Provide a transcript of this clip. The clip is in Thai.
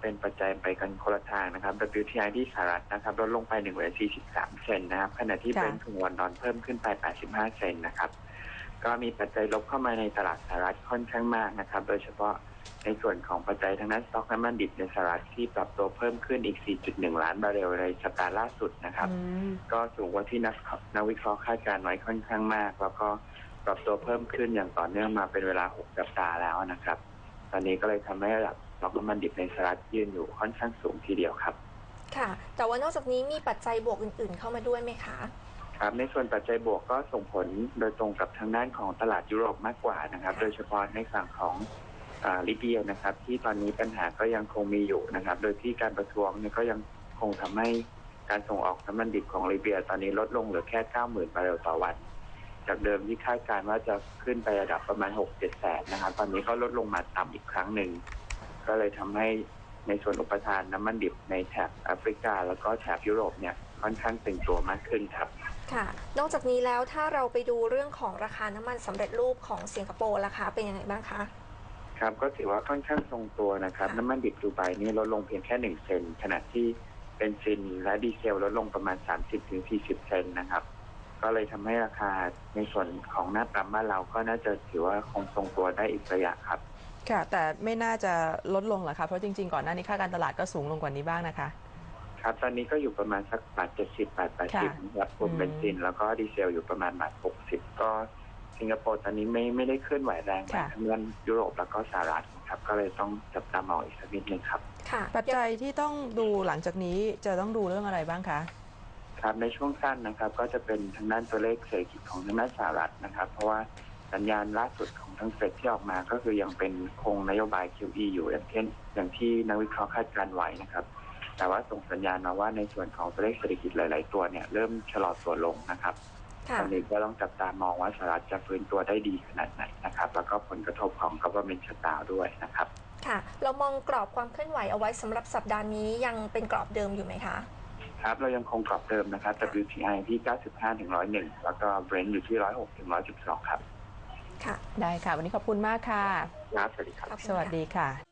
เป็นปัจจัยไปกันคนละทางนะครับ WTI ที่สหรัฐนะครับลดลงไป1เหรียญ43 เซนนะครับขณะที่ค่ะเบรนท์ของวันดอนเพิ่มขึ้นไป 85 เซนนะครับ ก็มีปัจจัยลบเข้ามาในตลาดสหรัฐค่อนข้างมากนะครับ โดยเฉพาะในส่วนของปัจจัยทางด้านสต็อกน้ำมันดิบในสหรัฐที่ปรับตัวเพิ่มขึ้นอีก 4.1 ล้านบาร์เรลในสัปดาห์ล่าสุดนะครับอืมก็สูงกว่าที่นักนักวิเคราะห์คาดการณ์ไว้ค่อนข้างมาก แล้วก็ปรับตัวเพิ่มขึ้นอย่างต่อเนื่องมาเป็นเวลา 6 สัปดาห์แล้วนะครับ ตอนนี้ก็เลยทำให้ระดับสต็อกน้ำมันดิบในสหรัฐยืนอยู่ค่อนข้างสูงทีเดียวครับ ค่ะ แต่ว่านอกจากนี้มีปัจจัยบวกอื่น ๆ เข้ามาด้วยไหมคะครับในส่วนปัจจัยบวกก็ส่งผลโดยตรงกับทางด้านของตลาดยุโรปมากกว่านะครับ โดยเฉพาะในฝั่งของอ่าลิเบียนะครับ ที่ตอนนี้ปัญหาก็ยังคงมีอยู่นะครับ โดยที่การประท้วงเนี่ยก็ยังคงทำให้การส่งออกน้ำมันดิบของลิเบีย ตอนนี้ลดลงเหลือแค่ 90,000บาร์เรลต่อวัน จากเดิมที่คาดการณ์ว่าจะขึ้นไประดับประมาณ 6-7แสนนะครับตอนนี้ก็ลดลงมาต่ำอีกครั้งหนึ่ง ก็เลยทำให้ในส่วนอุปทานน้ำมันดิบในแถบแอฟริกา แล้วก็แถบยุโรปเนี่ยค่อนข้างตึงตัวมากขึ้นครับ ค่ะ นอกจากนี้แล้วถ้าเราไปดูเรื่องของราคาน้ำมันสำเร็จรูปของสิงคโปร์ราคาเป็นยังไงบ้างคะ ครับก็ถือว่าค่อนข้างทรงตัวนะครับค่ะน้ำมันดิบดูไบนี่ลดลงเพียงแค่หนึ่งเซนขณะที่เบนซินและดีเซลลดลงประมาณ 30-40 เซนนะครับ ก็เลยทำให้ราคาในส่วนของหน้าปั๊มบ้านเราก็น่าจะถือว่าคงทรงตัวได้อีกระยะครับ ค่ะ แต่ไม่น่าจะลดลงหรอกคะเพราะจริงๆ ก่อนหน้านี้ค่าการตลาดก็สูงลงกว่านี้บ้างนะคะ ครับ ตอนนี้ก็อยู่ประมาณสักบาทเจ็ดสิบบาทแปดสิบค่ะนะครับรวมอืมเบนซิน แล้วก็ดีเซลอยู่ประมาณบาทหกสิบก็สิงคโปร์ตอนนี้ไม่ไม่ได้เคลื่อนไหวแรงเหมือนทางด้านยุโรปแล้วก็สหรัฐนะครับก็เลยต้องจับตามองอีกสักนิดนึงครับค่ะปัจจัยที่ต้องดูหลังจากนี้จะต้องดูเรื่องอะไรบ้างคะ ครับในช่วงสั้นนะครับก็จะเป็นทางด้านตัวเลขเศรษฐกิจของทางด้านสหรัฐนะครับ เพราะว่าสัญญาณล่าสุดของทางเฟดที่ออกมาก็คือยังเป็นคงนโยบาย QE อยู่อย่างเช่นอย่างที่นักวิเคราะห์คาดการณ์ไว้นะครับ แต่ว่าส่งสัญญาณมาว่าในส่วนของตัวเลขเศรษฐกิจหลาย ๆ ตัวเนี่ยเริ่มชะลอตัวลงนะครับค่ะตอนนี้ก็ต้องจับตามองว่าสหรัฐจะฟื้นตัวได้ดีขนาดไหนนะครับ แล้วก็ผลกระทบของ government shutdown ด้วยนะครับ ค่ะ เรามองกรอบความเคลื่อนไหวเอาไว้สำหรับสัปดาห์นี้ยังเป็นกรอบเดิมอยู่ไหมคะ ครับเรายังคงกรอบเดิมนะครับ WTI ที่ 95ถึง101 แล้วก็ Brent อยู่ที่ 106ถึง112 ครับ ค่ะ ได้ค่ะ วันนี้ขอบคุณมากค่ะ ครับ สวัสดีครับ ขอบคุณสวัสค่ะดีค่ะ